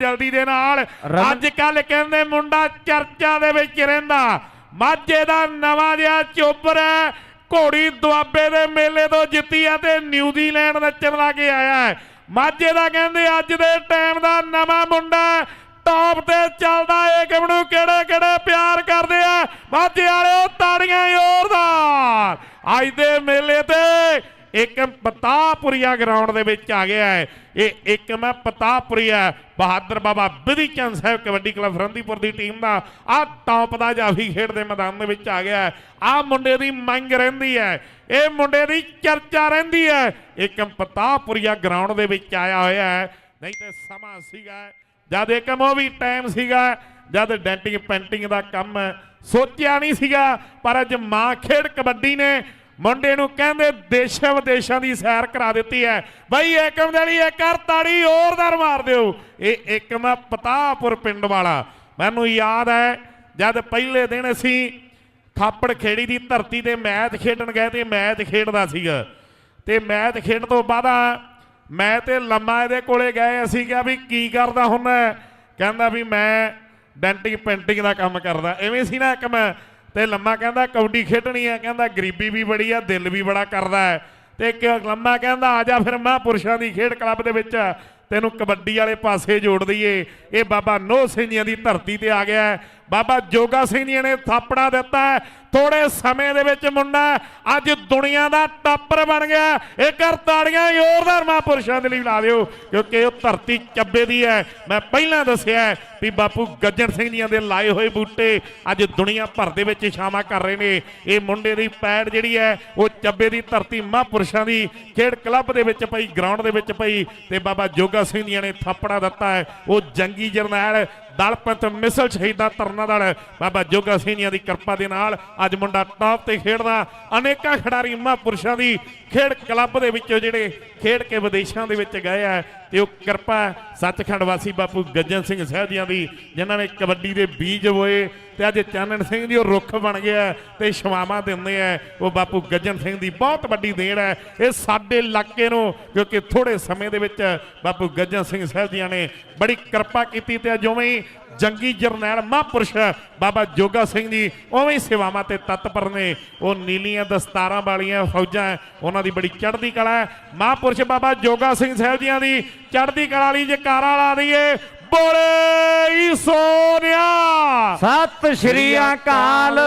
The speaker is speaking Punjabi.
ਜਲਦੀ ਦੇ ਨਾਲ। ਅੱਜ ਕੱਲ ਕਹਿੰਦੇ ਮੁੰਡਾ ਚਰਚਾ ਦੇ ਵਿੱਚ ਰਹਿੰਦਾ। ਮਾਝੇ ਦਾ ਨਵਾਂ ਜਿਹਾ ਚੋਬਰ ਹੈ। ਘੋੜੀ ਦੁਆਬੇ ਦੇ ਮੇਲੇ ਤੋਂ ਜਿੱਤੀ ਆ ਤੇ ਨਿਊਜ਼ੀਲੈਂਡ ਨੱਚਣ ਲਾ ਕੇ ਆਇਆ ਹੈ। ਮਾਝੇ ਦਾ ਕਹਿੰਦੇ ਅੱਜ ਦੇ ਟਾਈਮ ਦਾ ਨਵਾਂ ਮੁੰਡਾ। ਟੌਪ ਤੇ ਚੱਲਦਾ ਏ। ਕਿਵਣੂ ਕਿਹੜੇ ਕਿਹੜੇ ਪਿਆਰ ਕਰਦੇ ਆ। ਮਾਝੇ ਵਾਲਿਓ ਤਾੜੀਆਂ ਜ਼ੋਰਦਾਰ। ਅੱਜ ਦੇ ਮੇਲੇ ਤੇ ਇੱਕ ਪਤਾਪੁਰੀਆ ਗਰਾਊਂਡ ਦੇ ਵਿੱਚ ਆ ਗਿਆ ਹੈ। ਇਹ ਇੱਕ ਮੈਂ ਪਤਾਪੁਰੀਆ ਬਹਾਦਰ ਬਾਬਾ ਬਿਧੀ ਚੰਦ ਸਾਹਿਬ ਕਬੱਡੀ ਕਲੱਬ ਫਰੰਦੀਪੁਰ ਦੀ ਟੀਮ ਦਾ ਆ ਟੌਪ ਦਾ ਜਾਫੀ ਖੇਡ ਦੇ ਮੈਦਾਨ ਦੇ ਵਿੱਚ ਆ ਗਿਆ ਆ ਮੁੰਡੇ ਦੀ ਮੰਗ ਰਹਿੰਦੀ ਹੈ। ਇਹ ਮੁੰਡੇ ਦੀ ਚਰਚਾ ਰਹਿੰਦੀ ਹੈ। ਇੱਕ ਪਤਾਪੁਰੀਆ ਗਰਾਊਂਡ ਦੇ ਵਿੱਚ ਆਇਆ ਹੋਇਆ ਹੈ। ਨਹੀਂ ਤੇ ਸਮਾਂ ਸੀਗਾ ਜਦ ਇੱਕ ਮੂਵੀ ਟਾਈਮ ਸੀਗਾ ਜਦ ਡੈਂਟਿੰਗ ਪੈਂਟਿੰਗ ਦਾ ਕੰਮ ਸੋਚਿਆ ਨਹੀਂ ਸੀਗਾ, ਪਰ ਅੱਜ ਮਾਂ ਖੇਡ ਕਬੱਡੀ ਨੇ ਮੁੰਡੇ ਨੂੰ ਕਹਿੰਦੇ ਦੇਸ਼ਾਂ ਵਿਦੇਸ਼ਾਂ ਦੀ ਸੈਰ ਕਰਾ ਦਿੱਤੀ ਹੈ। ਬਈ ਏਕਮ ਦੇਲੀ ਇੱਕ ਕਰ ਤਾੜੀ ਜ਼ੋਰਦਾਰ ਮਾਰ ਦਿਓ। ਇਹ ਏਕਮ ਆ ਪਤਾਪੁਰ ਪਿੰਡ ਵਾਲਾ। ਮੈਨੂੰ ਯਾਦ ਹੈ, ਜਦ ਪਹਿਲੇ ਦਿਨ ਅਸੀਂ ਥਾਪੜ ਖੇੜੀ ਦੀ ਧਰਤੀ ਤੇ ਮੈਚ ਖੇਡਣ ਗਏ ਤੇ ਮੈਚ ਖੇਡਦਾ ਸੀਗਾ। ਤੇ ਮੈਚ ਖੇਡਣ ਤੋਂ ਬਾਅਦ ਮੈਂ ਤੇ ਲੰਮਾ ਇਹਦੇ ਕੋਲੇ ਗਏ, ਅਸੀਂ ਕਿਹਾ ਵੀ ਕੀ ਕਰਦਾ ਹੁਣ? ਕਹਿੰਦਾ ਵੀ ਮੈਂ ਡੈਂਟਿੰਗ ਪੇਂਟਿੰਗ ਦਾ ਕੰਮ ਕਰਦਾ। ਐਵੇਂ ਸੀ ਨਾ ਇੱਕ ਮੈਂ ਤੇ ਲੰਮਾ ਕਹਿੰਦਾ ਕਬੱਡੀ ਖੇਡਣੀ ਹੈ ਕਹਿੰਦਾ ਗਰੀਬੀ ਵੀ ਬੜੀ ਆ, ਦਿਲ ਵੀ ਬੜਾ ਕਰਦਾ ਹੈ। ਤੇ ਇੱਕ ਲੰਮਾ ਕਹਿੰਦਾ ਆ ਜਾ ਫਿਰ ਮਹਾਂਪੁਰਸ਼ਾਂ ਦੀ ਖੇਡ ਕਲੱਬ ਦੇ ਵਿੱਚ। ਤੈਨੂੰ ਕਬੱਡੀ ਵਾਲੇ ਪਾਸੇ ਜੋੜ ਦਈਏ। ਇਹ ਬਾਬਾ ਨੋਹ ਸਿੰਘ ਜੀਆਂ ਦੀ ਧਰਤੀ ਤੇ ਆ ਗਿਆ ਬਾਬਾ ਜੋਗਾ ਸਿੰਘ ਜੀ ਨੇ ਥਾਪੜਾ ਦਿੱਤਾ ਥੋੜੇ ਸਮੇਂ ਦੇ ਵਿੱਚ ਮੁੰਡਾ ਅੱਜ ਦੁਨੀਆ ਦਾ ਟਾਪਰ ਬਣ ਗਿਆ। ਇਹ ਕਰ ਤਾੜੀਆਂ ਜ਼ੋਰਦਾਰ ਮਹਾਂਪੁਰਸ਼ਾਂ ਦੇ ਲਈ ਲਾ ਦਿਓ, ਕਿਉਂਕਿ ਉਹ ਧਰਤੀ ਚੱਬੇ ਦੀ ਹੈ। ਮੈਂ ਪਹਿਲਾਂ ਦੱਸਿਆ ਵੀ ਬਾਪੂ ਗੱਜਣ ਸਿੰਘ ਜੀਆਂ ਦੇ ਲਾਏ ਹੋਏ ਬੂਟੇ ਅੱਜ ਦੁਨੀਆ ਭਰ ਦੇ ਵਿੱਚ ਛਾਵਾਂ ਕਰ ਰਹੇ ਨੇ। ਇਹ ਮੁੰਡੇ ਦੀ ਪੈੜ ਜਿਹੜੀ ਹੈ, ਉਹ ਚੱਬੇ ਦੀ ਧਰਤੀ ਮਹਾਂਪੁਰਸ਼ਾਂ ਦੀ ਖੇਡ ਕਲੱਬ ਦੇ ਵਿੱਚ ਪਈ, ਗਰਾਊਂਡ ਦੇ ਵਿੱਚ ਪਈ ਤੇ ਬਾਬਾ ਜੋਗਾ ਸਿੰਘ ਜੀਆਂ ਨੇ ਥਾਪੜਾ ਦਿੱਤਾ ਹੈ। ਉਹ ਜੰਗੀ ਜਰਨੈਲ ਦਲਪੰਥ ਮਿਸਲ ਸ਼ਹੀਦਾਂ ਤਰਨਾ ਦਲ। ਬਾਬਾ ਜੋਗਾ ਸਿੰਘ ਦੀ ਕਿਰਪਾ ਦੇ ਨਾਲ ਅੱਜ ਮੁੰਡਾ ਟਾਪ ਤੇ ਖੇਡਦਾ। ਅਨੇਕਾਂ ਖਿਡਾਰੀ ਮਹਾਂਪੁਰਸ਼ਾਂ ਦੀ ਖੇਡ ਕਲੱਬ ਦੇ ਵਿੱਚੋਂ ਜਿਹੜੇ ਖੇਡ ਕੇ ਵਿਦੇਸ਼ਾਂ ਦੇ ਵਿੱਚ ਗਏ ਆ। ਤੇ ਉਹ ਕਿਰਪਾ ਹੈ ਸੱਚਖੰਡ ਵਾਸੀ ਬਾਪੂ ਗੱਜਨ ਸਿੰਘ ਸਾਹਿਬ ਜੀਆਂ ਦੀ ਜਿਨ੍ਹਾਂ ਨੇ ਕਬੱਡੀ ਦੇ ਬੀਜ ਬੋਏ ਤੇ ਅੱਜ ਚਾਨਣ ਸਿੰਘ ਜੀ ਉਹ ਰੁੱਖ ਬਣ ਗਿਆ ਤੇ ਸ਼ਵਾਵਾਂ ਦਿੰਦੇ ਆ ਉਹ ਬਾਪੂ ਗੱਜਨ ਸਿੰਘ ਦੀ ਬਹੁਤ ਵੱਡੀ ਦੇਣ ਹੈ। ਇਹ ਸਾਡੇ ਇਲਾਕੇ ਨੂੰ, ਕਿਉਂਕਿ ਥੋੜੇ ਸਮੇਂ ਦੇ ਵਿੱਚ ਬਾਪੂ ਗੱਜਨ ਸਿੰਘ ਸਾਹਿਬ ਜੀਆਂ ਨੇ ਬੜੀ ਕਿਰਪਾ ਕੀਤੀ ਤੇ ਜਿਵੇਂ ਹੀ ਜੰਗੀ ਜਰਨੈਲ ਮਹਾਂਪੁਰਸ਼ ਬਾਬਾ ਜੋਗਾ ਸਿੰਘ ਜੀ ਉਵੇਂ ਹੀ ਸੇਵਾਵਾਂ ਤੇ ਤਤਪਰ ਨੇ। ਉਹ ਨੀਲੀਆਂ ਦਸਤਾਰਾਂ ਵਾਲੀਆਂ ਫੌਜਾਂ ਉਹਨਾਂ ਦੀ ਬੜੀ ਚੜ੍ਹਦੀ ਕਲਾ ਹੈ। ਮਹਾਂਪੁਰਸ਼ ਬਾਬਾ ਜੋਗਾ ਸਿੰਘ ਸਾਹਿਬ ਜੀਆਂ ਦੀ ਚੜ੍ਹਦੀ ਕਲਾ ਲਈ ਜਕਾਰਾ ਲਾ ਦਈਏ ਬੋਲੇ ਈ ਸੋਨਿਆ ਸਤਿ ਸ਼੍ਰੀ ਅਕਾਲ।